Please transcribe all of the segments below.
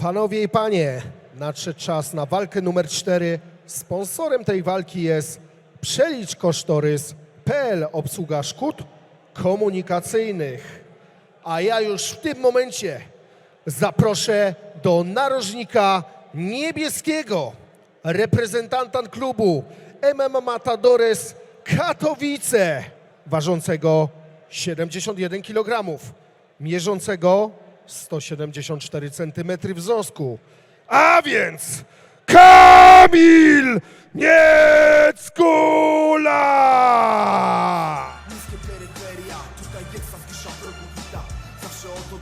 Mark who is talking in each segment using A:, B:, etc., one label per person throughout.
A: Panowie i panie, nadszedł czas na walkę numer 4. Sponsorem tej walki jest Przelicz Kosztorys PL Obsługa Szkód Komunikacyjnych. A ja już w tym momencie zaproszę do narożnika niebieskiego reprezentanta klubu MM Matadores Katowice, ważącego 71 kg, mierzącego 174 cm wzrosku. A więc Kamil Nieckula!
B: Peryferia, tutaj wita Zawsze o to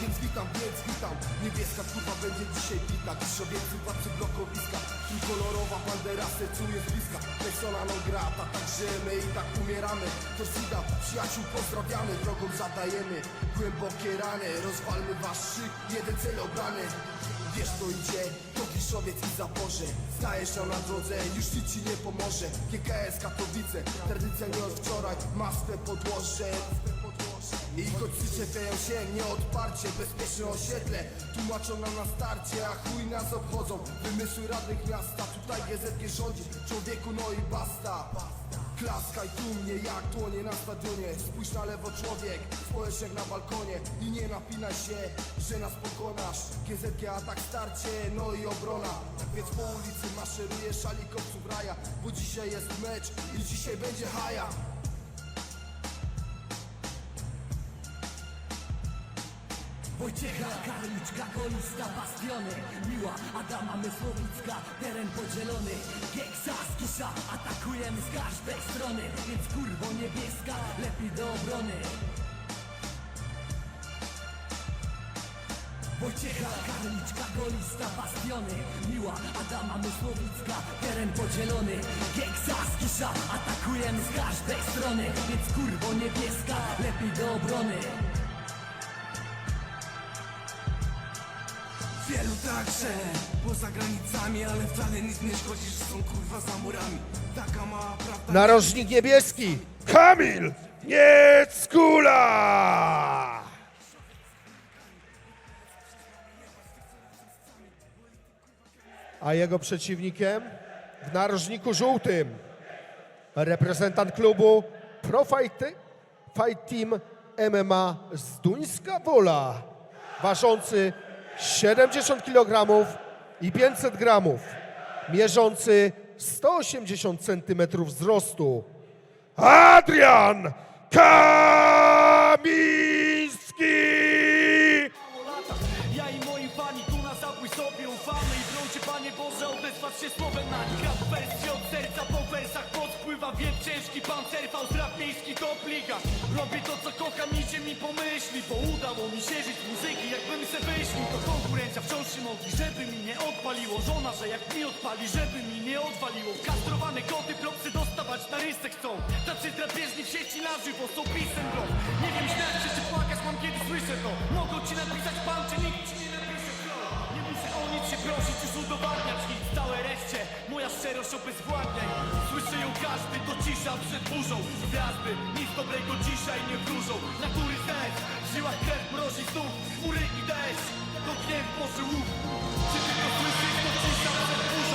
B: Więc witam, więc witam Niebieska kurwa będzie dzisiaj pita Kiszowieccy władcy blokowiska Trójkolorowa bandera sercuje z bliska. Persona non grata, tak żyjemy i tak umieramy. Torsida, przyjaciół pozdrawiamy Drogą zadajemy. Głębokie rany Rozwalmy wasz szyk, jeden cel obrany. Wiesz to idzie, to Kiszowiec i Zaporze. Stajesz się na drodze, już nic ci nie pomoże. GKS Katowice, tradycja nie od wczoraj Ma swe podłoże i kocycze peją się nieodparcie Bezpieczne osiedle. Tłumaczą nam na starcie A chuj nas obchodzą. Wymysły radnych miasta Tutaj GZG rządzi. Człowieku no i basta. Klaskaj tu mnie jak dłonie na stadionie. Spójrz na lewo człowiek Spojrz jak na balkonie. I nie napinaj się, że nas pokonasz. GZG atak starcie, no i obrona. Tak więc po ulicy maszeruje szalikowców raja. Bo dzisiaj jest mecz i dzisiaj będzie haja
C: Wojciecha Karliczka, kolista, bastiony. Miła Adama Mysłowicka, teren podzielony. Gieksa, skisza, atakujemy z każdej strony. Więc kurwo niebieska, lepiej do obrony. Wojciecha Karliczka, golista, bastiony. Miła Adama Mysłowicka, teren podzielony. Gieksa, skisza, atakujemy z każdej strony. Więc kurwo niebieska, lepiej do obrony
D: Wielu także poza granicami, ale wcale nic nie szkodzi, że są kurwa za murami. Taka mała prawda.
A: Narożnik niebieski Kamil Nieckula! A jego przeciwnikiem w narożniku żółtym reprezentant klubu Pro Fight, Fight Team MMA z Duńska Wola, ważący 70 kg i 500 gramów, mierzący 180 cm wzrostu. Adrian Kamiński!
E: Ja i moi fani tu na zabój sobie ufamy I proszę Panie Boże odezwać się słowem na nich Rap wersji od serca po podpływa Wiek ciężki pancer, faust rap miejski to pliga Robię to co kocham się mi pomyśli Bo udało mi się żyć muzyki jakbym se wyśnił. To konkurencja wciąż się modli, żeby mi nie odpaliło. Żona, że jak mi odpali, żeby mi nie odwaliło. Kastrowane koty propsy dostawać na rysek chcą. Tacy drapieżni w sieci na żywo są pisem bro Nie wiem śmiać się czy płakać mam kiedy słyszę to. Mogą ci napisać pan czy nikt ci nie napisze flow Nie muszę o nic się prosić już udowadniać nic Całe reszcie. Moja szczerość obezwładniaj. Słyszy ją każdy to cisza przed burzą. Gwiazdy nic dobrego dzisiaj nie wróżą. Natury sens w żyłach krew mrozi znów. Chmury i deszcz to gniew Boży łuk. Czy ty to słyszysz to cisza przed burzą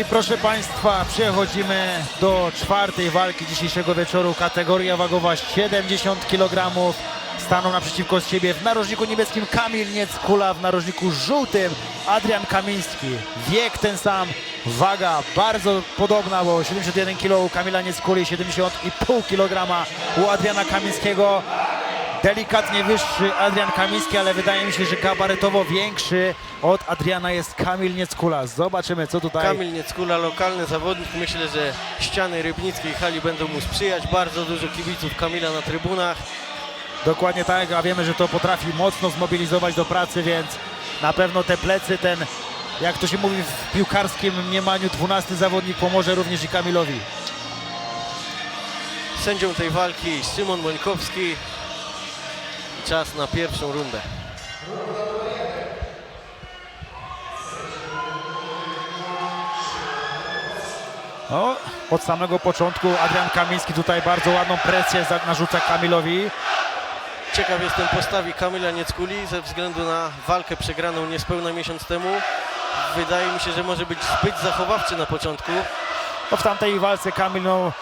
F: I proszę Państwa, przechodzimy do czwartej walki dzisiejszego wieczoru. Kategoria wagowa 70 kg. Staną naprzeciwko siebie w narożniku niebieskim Kamil Nieckula, w narożniku żółtym Adrian Kamiński. Wiek ten sam, waga bardzo podobna, bo 71 kg u Kamila Nieckuli, 70,5 kg u Adriana Kamińskiego. Delikatnie wyższy Adrian Kamiński, ale wydaje mi się, że gabarytowo większy od Adriana jest Kamil Nieckula. Zobaczymy, co tutaj
G: Kamil Nieckula, lokalny zawodnik. Myślę, że ściany rybnickiej hali będą mu sprzyjać. Bardzo dużo kibiców Kamila na trybunach.
F: Dokładnie tak, a wiemy, że to potrafi mocno zmobilizować do pracy, więc na pewno te plecy, ten, jak to się mówi w piłkarskim mniemaniu, 12 zawodnik pomoże również i Kamilowi.
G: Sędzią tej walki Szymon Bońkowski. Czas na pierwszą rundę.
F: No, od samego początku Adrian Kamiński tutaj bardzo ładną presję narzuca Kamilowi.
G: Ciekaw jestem postawi Kamila Nieckuli ze względu na walkę przegraną niespełna miesiąc temu. Wydaje mi się, że może być zbyt zachowawczy na początku.
F: No w tamtej walce Kamil, no,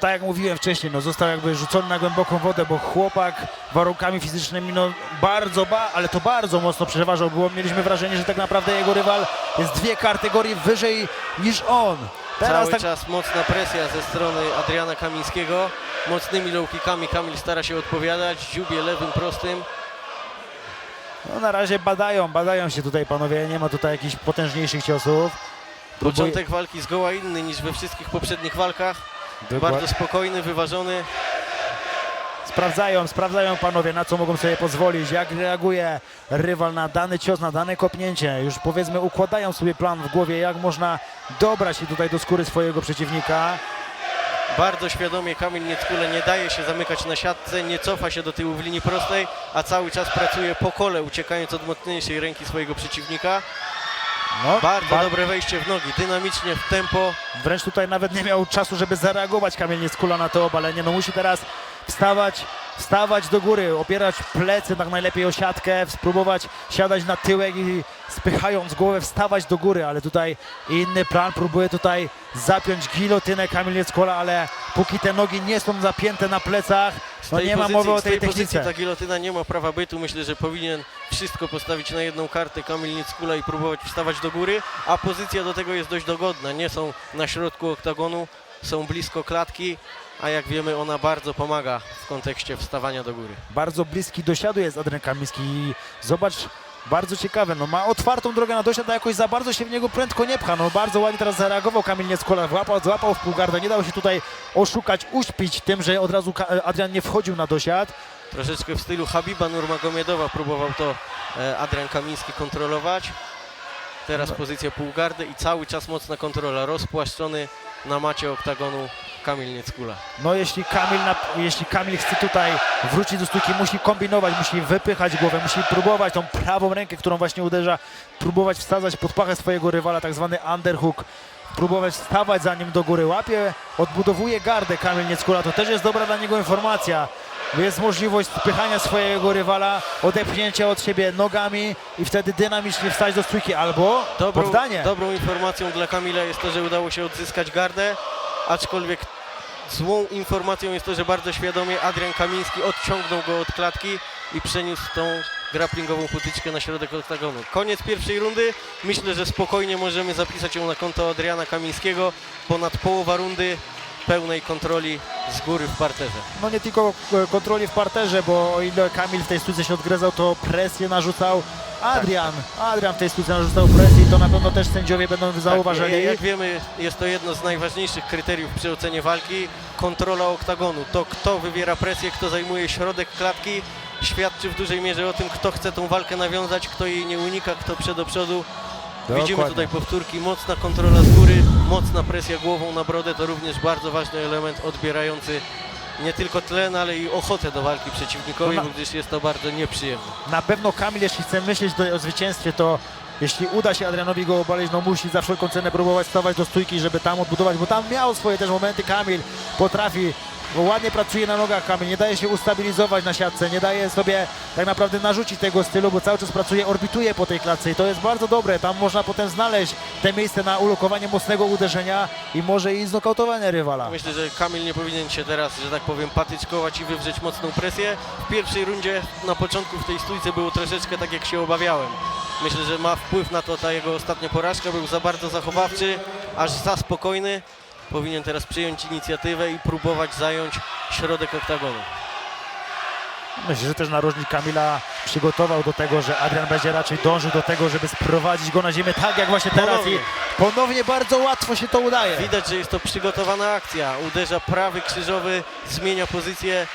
F: tak jak mówiłem wcześniej, no, został jakby rzucony na głęboką wodę, bo chłopak warunkami fizycznymi, no bardzo, ba, ale to bardzo mocno przeważał. Było, mieliśmy wrażenie, że tak naprawdę jego rywal jest dwie kategorie wyżej niż on. Teraz
G: Cały
F: tak,
G: czas mocna presja ze strony Adriana Kamińskiego. Mocnymi low kickami Kamil stara się odpowiadać. Dziubie lewym prostym.
F: no, na razie badają, badają się tutaj panowie, nie ma tutaj jakichś potężniejszych ciosów.
G: Początek walki zgoła inny niż we wszystkich poprzednich walkach.
F: Dokład-
G: Bardzo spokojny, wyważony.
F: Sprawdzają, sprawdzają panowie, na co mogą sobie pozwolić, jak reaguje rywal na dany cios, na dane kopnięcie. Już powiedzmy układają sobie plan w głowie, jak można dobrać się tutaj do skóry swojego przeciwnika.
G: Bardzo świadomie Kamil Nieckule nie daje się zamykać na siatce, nie cofa się do tyłu w linii prostej, a cały czas pracuje po kole, uciekając od mocniejszej ręki swojego przeciwnika.
F: No,
G: Bardzo
F: ba-
G: dobre wejście w nogi, dynamicznie, w tempo.
F: Wręcz tutaj nawet nie miał czasu, żeby zareagować Kamil Nieskula na to obalenie. No musi teraz wstawać, wstawać do góry, opierać plecy tak najlepiej o siatkę, spróbować siadać na tyłek i spychając głowę wstawać do góry, ale tutaj inny plan, próbuje tutaj zapiąć gilotynę Kamil Nieskula, ale póki te nogi nie są zapięte na plecach, no nie ma
G: pozycji-
F: mowy o
G: tej
F: tej
G: pozycji
F: technice.
G: ta gilotyna nie ma prawa bytu. Myślę, że powinien wszystko postawić na jedną kartę Kamil Nieckula i próbować wstawać do góry, a pozycja do tego jest dość dogodna. Nie są na środku oktagonu, są blisko klatki, a jak wiemy ona bardzo pomaga w kontekście wstawania do góry.
F: bardzo bliski dosiadu jest Adrian Kamiński i zobacz, bardzo ciekawe, no ma otwartą drogę na dosiad, a jakoś za bardzo się w niego prędko nie pcha, no bardzo ładnie teraz zareagował Kamil Nieckola, złapał, złapał w półgardę, nie dało się tutaj oszukać, uśpić tym, że od razu Adrian nie wchodził na dosiad,
G: Troszeczkę w stylu Habiba Nurmagomiedowa próbował to e, Adrian Kamiński kontrolować. Teraz
F: No.
G: pozycja półgardy i cały czas mocna kontrola. Rozpłaszczony na macie oktagonu Kamil Nieckula.
F: no jeśli Kamil, na, jeśli Kamil chce tutaj wrócić do stójki, musi kombinować, musi wypychać głowę, musi próbować tą prawą rękę, którą właśnie uderza, próbować wsadzać pod pachę swojego rywala, tak zwany underhook, próbować stawać za nim do góry, łapie, odbudowuje gardę Kamil Nieckula, to też jest dobra dla niego informacja. Jest możliwość spychania swojego rywala, odepchnięcia od siebie nogami i wtedy dynamicznie wstać do stójki albo
G: Dobrą,
F: poddanie.
G: dobrą informacją dla Kamila jest to, że udało się odzyskać gardę, aczkolwiek złą informacją jest to, że bardzo świadomie Adrian Kamiński odciągnął go od klatki i przeniósł tą grapplingową potyczkę na środek oktagonu. Koniec pierwszej rundy. Myślę, że spokojnie możemy zapisać ją na konto Adriana Kamińskiego. Ponad połowa rundy pełnej kontroli z góry w parterze.
F: No nie tylko kontroli w parterze, bo o ile Kamil w tej stójce się odgryzał, to presję narzucał Adrian. Adrian w tej stójce narzucał presję i to na pewno też sędziowie będą zauważyli.
G: Tak, jak wiemy, jest to jedno z najważniejszych kryteriów przy ocenie walki. Kontrola oktagonu. To kto wywiera presję, kto zajmuje środek klatki, świadczy w dużej mierze o tym, kto chce tą walkę nawiązać, kto jej nie unika, kto przed do przodu. Widzimy
F: Dokładnie.
G: tutaj powtórki, mocna kontrola z góry, mocna presja głową na brodę, to również bardzo ważny element odbierający nie tylko tlen, ale i ochotę do walki przeciwnikowi,
F: No na-
G: gdyż jest to bardzo nieprzyjemne.
F: Na pewno Kamil, jeśli chce myśleć do, o zwycięstwie, to jeśli uda się Adrianowi go obalić, no musi za wszelką cenę próbować stawać do stójki, żeby tam odbudować, bo tam miał swoje też momenty Kamil, potrafi, bo ładnie pracuje na nogach Kamil, nie daje się ustabilizować na siatce, nie daje sobie tak naprawdę narzucić tego stylu, bo cały czas pracuje, orbituje po tej klatce i to jest bardzo dobre, tam można potem znaleźć te miejsce na ulokowanie mocnego uderzenia i może i znokautowanie rywala.
G: Myślę, że Kamil nie powinien się teraz, że tak powiem, patyczkować i wywrzeć mocną presję. W pierwszej rundzie na początku w tej stójce było troszeczkę tak, jak się obawiałem. Myślę, że ma wpływ na to ta jego ostatnia porażka. Był za bardzo zachowawczy, aż za spokojny. Powinien teraz przyjąć inicjatywę i próbować zająć środek oktagonu.
F: Myślę, że też narożnik Kamila przygotował do tego, że Adrian będzie raczej dążył do tego, żeby sprowadzić go na ziemię tak jak właśnie teraz
G: Ponownie.
F: i ponownie bardzo łatwo się to udaje.
G: Widać, że jest to przygotowana akcja. Uderza prawy krzyżowy, zmienia pozycję,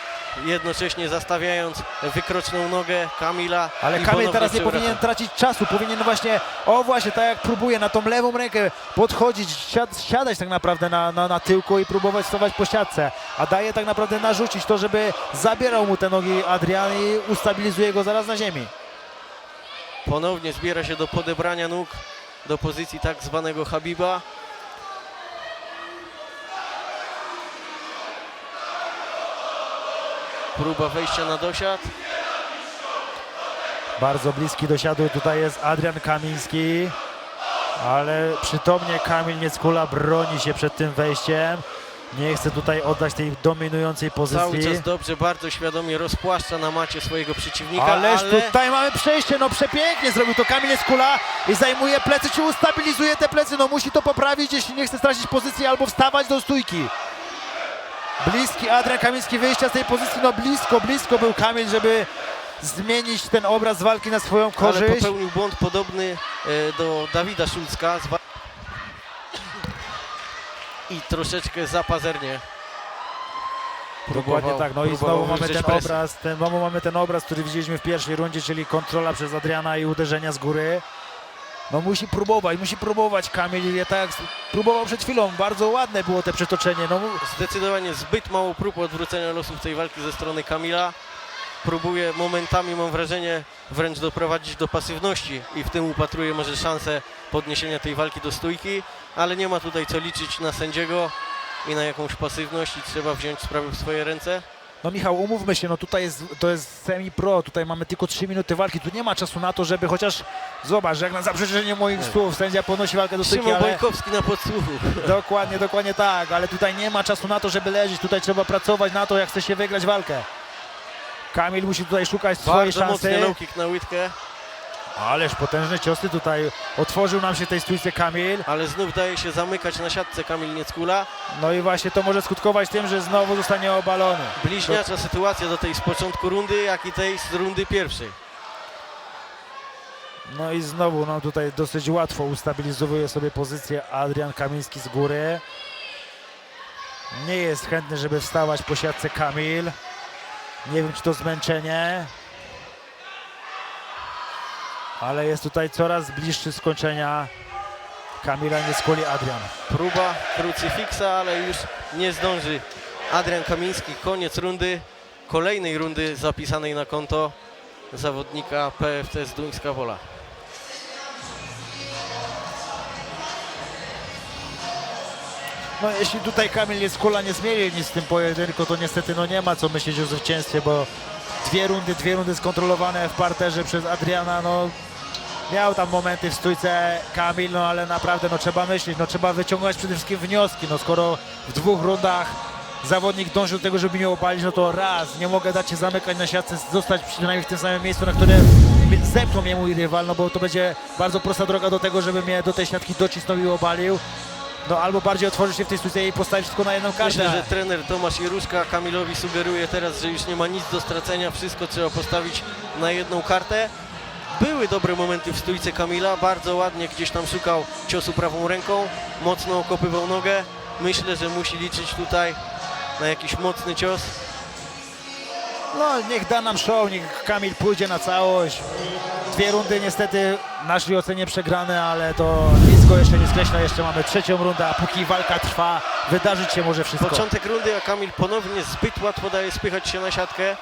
G: jednocześnie zastawiając wykroczną nogę Kamila.
F: Ale Kamil teraz nie powinien tracić czasu, powinien właśnie, o właśnie, tak jak próbuje na tą lewą rękę podchodzić, siad, siadać tak naprawdę na, na, na tyłku i próbować stawać po siatce, a daje tak naprawdę narzucić to, żeby zabierał mu te nogi Adrian i ustabilizuje go zaraz na ziemi.
G: Ponownie zbiera się do podebrania nóg do pozycji tak zwanego Habiba. Próba wejścia na dosiad.
F: Bardzo bliski do siadu tutaj jest Adrian Kamiński, ale przytomnie Kamil Nieckula broni się przed tym wejściem. Nie chce tutaj oddać tej dominującej
G: Cały
F: pozycji.
G: czas dobrze, bardzo świadomie rozpłaszcza na macie swojego przeciwnika,
F: Ależ
G: ale
F: tutaj mamy przejście, no przepięknie zrobił to Kamil Nieckula i zajmuje plecy, czy ustabilizuje te plecy, no musi to poprawić, jeśli nie chce stracić pozycji albo wstawać do stójki. Bliski Adrian Kamiński wyjścia z tej pozycji, no blisko, blisko był Kamil, żeby zmienić ten obraz walki na swoją
G: ale
F: korzyść.
G: popełnił błąd podobny e, do Dawida Szulcka. I troszeczkę zapazernie.
F: Dokładnie
G: próbował-
F: tak, no i znowu mamy ten obraz, ten, znowu mamy ten obraz, który widzieliśmy w pierwszej rundzie, czyli kontrola przez Adriana i uderzenia z góry. No musi próbować, musi próbować Kamil, je tak próbował przed chwilą, bardzo ładne było te przetoczenie, no
G: Zdecydowanie zbyt mało prób odwrócenia losów tej walki ze strony Kamila. Próbuje momentami, mam wrażenie, wręcz doprowadzić do pasywności i w tym upatruje może szansę podniesienia tej walki do stójki, ale nie ma tutaj co liczyć na sędziego i na jakąś pasywność i trzeba wziąć sprawy w swoje ręce.
F: No Michał, umówmy się, no tutaj jest, to jest semi-pro, tutaj mamy tylko 3 minuty walki, tu nie ma czasu na to, żeby chociaż, zobacz, jak na zaprzeczenie moich słów, sędzia ponosi walkę do stójki,
G: Szymon
F: ale...
G: Bojkowski na podsłuchu.
F: Dokładnie, dokładnie tak, ale tutaj nie ma czasu na to, żeby leżeć, tutaj trzeba pracować na to, jak chce się wygrać walkę. Kamil musi tutaj szukać swojej
G: Bardzo
F: szansy.
G: mocny low kick na łydkę,
F: Ależ potężne ciosy tutaj otworzył nam się tej stójce Kamil.
G: ale znów daje się zamykać na siatce Kamil Nieckula.
F: No i właśnie to może skutkować tym, że znowu zostanie obalony.
G: Bliźniacza sytuacja do tej z początku rundy, jak i tej z rundy pierwszej.
F: No i znowu no tutaj dosyć łatwo ustabilizowuje sobie pozycję Adrian Kamiński z góry. Nie jest chętny, żeby wstawać po siatce Kamil. Nie wiem, czy to zmęczenie. Ale jest tutaj coraz bliższy skończenia Kamila Nieskuli Adrian.
G: Próba krucyfiksa, ale już nie zdąży Adrian Kamiński. Koniec rundy, kolejnej rundy zapisanej na konto zawodnika PFC z Duńska Wola.
F: No jeśli tutaj Kamil Nieskula nie zmieni nic w tym pojedynku, to niestety no nie ma co myśleć o zwycięstwie, bo dwie rundy, dwie rundy skontrolowane w parterze przez Adriana, no miał tam momenty w stójce Kamil, no ale naprawdę no trzeba myśleć, no trzeba wyciągać przede wszystkim wnioski, no skoro w dwóch rundach zawodnik dąży do tego, żeby mnie opalić, no to raz, nie mogę dać się zamykać na siatce, zostać przynajmniej w tym samym miejscu, na które zepchnął mnie mój rywal, no bo to będzie bardzo prosta droga do tego, żeby mnie do tej siatki docisnął i obalił. No albo bardziej otworzyć się w tej stójce i postawić wszystko na jedną kartę.
G: Myślę, że trener Tomasz Jeruszka Kamilowi sugeruje teraz, że już nie ma nic do stracenia, wszystko trzeba postawić na jedną kartę. Były dobre momenty w stójce Kamila, bardzo ładnie gdzieś tam szukał ciosu prawą ręką, mocno okopywał nogę. Myślę, że musi liczyć tutaj na jakiś mocny cios.
F: No niech da nam show, niech Kamil pójdzie na całość. Dwie rundy niestety w naszej ocenie przegrane, ale to nic go jeszcze nie skreśla. Jeszcze mamy trzecią rundę, a póki walka trwa, wydarzyć się może wszystko.
G: Początek rundy, a Kamil ponownie zbyt łatwo daje spychać się na siatkę.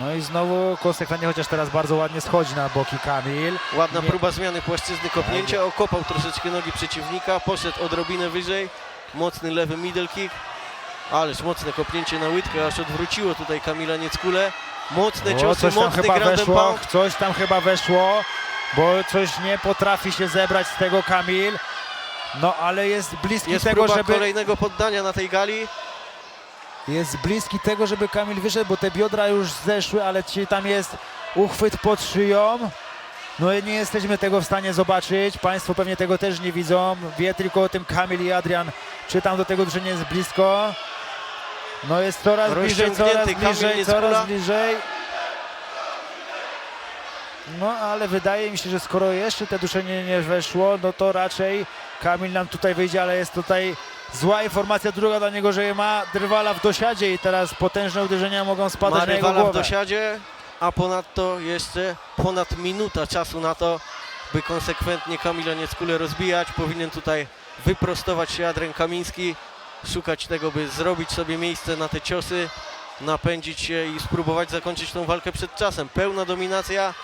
F: No i znowu konsekwentnie, chociaż teraz bardzo ładnie schodzi na boki Kamil.
G: Ładna
F: Nie-
G: próba zmiany płaszczyzny kopnięcia, okopał troszeczkę nogi przeciwnika, poszedł odrobinę wyżej, mocny lewy middle kick, ależ mocne kopnięcie na łydkę, aż odwróciło tutaj Kamila Nieckule. Mocne
F: O,
G: ciosy,
F: coś tam
G: mocny
F: chyba
G: and
F: weszło,
G: pound.
F: coś tam chyba weszło, bo coś nie potrafi się zebrać z tego Kamil. No ale jest bliski
G: Jest
F: tego,
G: próba
F: żeby
G: kolejnego poddania na tej gali.
F: Jest bliski tego, żeby Kamil wyszedł, bo te biodra już zeszły, ale tam jest uchwyt pod szyją. No i nie jesteśmy tego w stanie zobaczyć. Państwo pewnie tego też nie widzą. Wie tylko o tym Kamil i Adrian, czy tam do tego drużynie jest blisko. No jest coraz bliżej, coraz bliżej, coraz bliżej. No ale wydaje mi się, że skoro jeszcze te duszenie nie weszło, no to raczej Kamil nam tutaj wyjdzie, ale jest tutaj zła informacja druga dla niego, że ma rywala w dosiadzie i teraz potężne uderzenia mogą spadać
G: Ma
F: na jego
G: rywala w
F: głowę.
G: dosiadzie, a ponadto jeszcze ponad minuta czasu na to, by konsekwentnie Kamila Nieckule rozbijać. Powinien tutaj wyprostować się Adrian Kamiński, szukać tego, by zrobić sobie miejsce na te ciosy, napędzić się i spróbować zakończyć tą walkę przed czasem. Pełna dominacja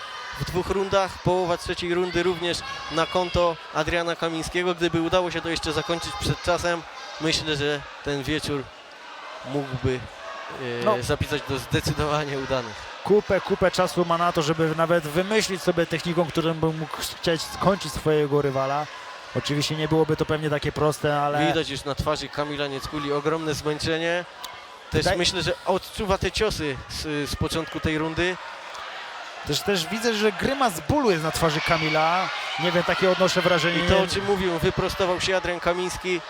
G: w dwóch rundach. Połowa trzeciej rundy również na konto Adriana Kamińskiego. Gdyby udało się to jeszcze zakończyć przed czasem, myślę, że ten wieczór mógłby e,
F: No.
G: zapisać do zdecydowanie udanych.
F: Kupę, kupę czasu ma na to, żeby nawet wymyślić sobie techniką, którą by mógł chcieć skończyć swojego rywala. Oczywiście nie byłoby to pewnie takie proste, ale
G: Widać już na twarzy Kamila Nieckuli ogromne zmęczenie. Też
F: Wydaje-
G: myślę, że odczuwa te ciosy z, z początku tej rundy.
F: Też, też widzę, że grymas bólu jest na twarzy Kamila. Nie wiem, takie odnoszę wrażenie.
G: I to, o czym mówił, wyprostował się Adrian Kamiński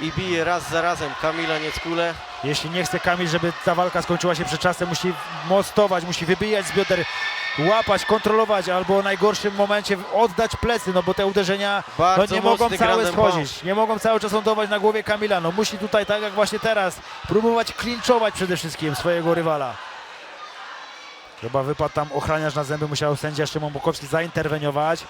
G: i bije raz za razem Kamila Nieckule.
F: Jeśli nie chce Kamil, żeby ta walka skończyła się przed czasem, musi mostować, musi wybijać z bioder, łapać, kontrolować, albo w najgorszym momencie oddać plecy, no bo te uderzenia no, nie mogą całe schodzić, nie mogą cały czas lądować na głowie Kamila. No musi tutaj, tak jak właśnie teraz, próbować klinczować przede wszystkim swojego rywala. Chyba wypadł tam ochraniarz na zęby, musiał sędzia Szymon Bukowski zainterweniować.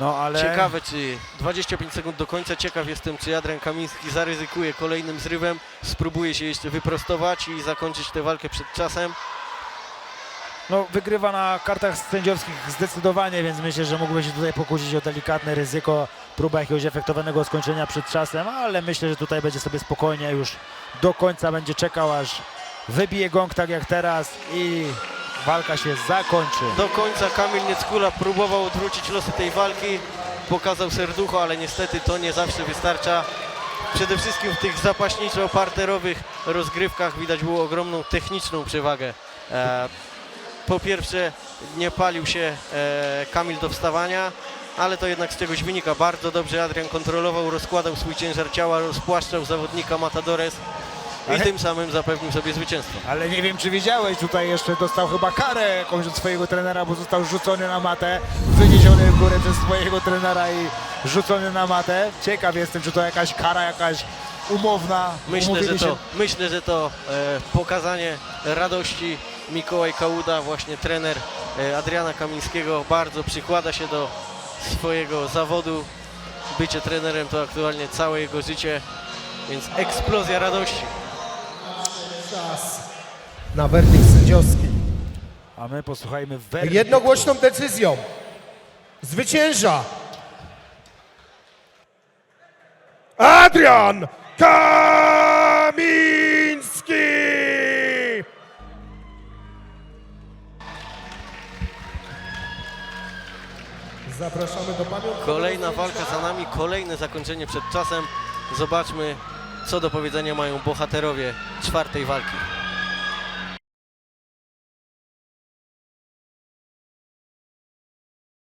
F: No ale...
G: Ciekawe, czy 25 sekund do końca, ciekaw jestem, czy Adrian Kamiński zaryzykuje kolejnym zrywem, spróbuje się jeszcze wyprostować i zakończyć tę walkę przed czasem.
F: No, wygrywa na kartach sędziowskich zdecydowanie, więc myślę, że mógłby się tutaj pokusić o delikatne ryzyko, próba jakiegoś efektownego skończenia przed czasem, ale myślę, że tutaj będzie sobie spokojnie już do końca będzie czekał, aż wybije gong tak jak teraz i walka się zakończy.
G: Do końca Kamil Nieckula próbował odwrócić losy tej walki, pokazał serducho, ale niestety to nie zawsze wystarcza. Przede wszystkim w tych zapaśniczo-parterowych rozgrywkach widać było ogromną techniczną przewagę. E, po pierwsze nie palił się e, Kamil do wstawania, ale to jednak z czegoś wynika. Bardzo dobrze Adrian kontrolował, rozkładał swój ciężar ciała, rozpłaszczał zawodnika Matadores i tym samym zapewnił sobie zwycięstwo.
F: Ale nie wiem, czy widziałeś, tutaj jeszcze dostał chyba karę jakąś od swojego trenera, bo został rzucony na matę, wyniesiony w górę przez swojego trenera i rzucony na matę. Ciekaw jestem, czy to jakaś kara, jakaś umowna.
G: Myślę, że
F: Umówili się-
G: to, myślę, że to e, pokazanie radości Mikołaj Kałuda, właśnie trener e, Adriana Kamińskiego, bardzo przykłada się do swojego zawodu. Bycie trenerem to aktualnie całe jego życie, więc eksplozja radości.
A: Czas na werdykt sędziowski.
F: A my posłuchajmy wersji.
A: Jednogłośną decyzją zwycięża Adrian Kamiński! Zapraszamy do pamiątkowego
G: Kolejna walka za nami, kolejne zakończenie przed czasem. Zobaczmy, co do powiedzenia mają bohaterowie czwartej walki.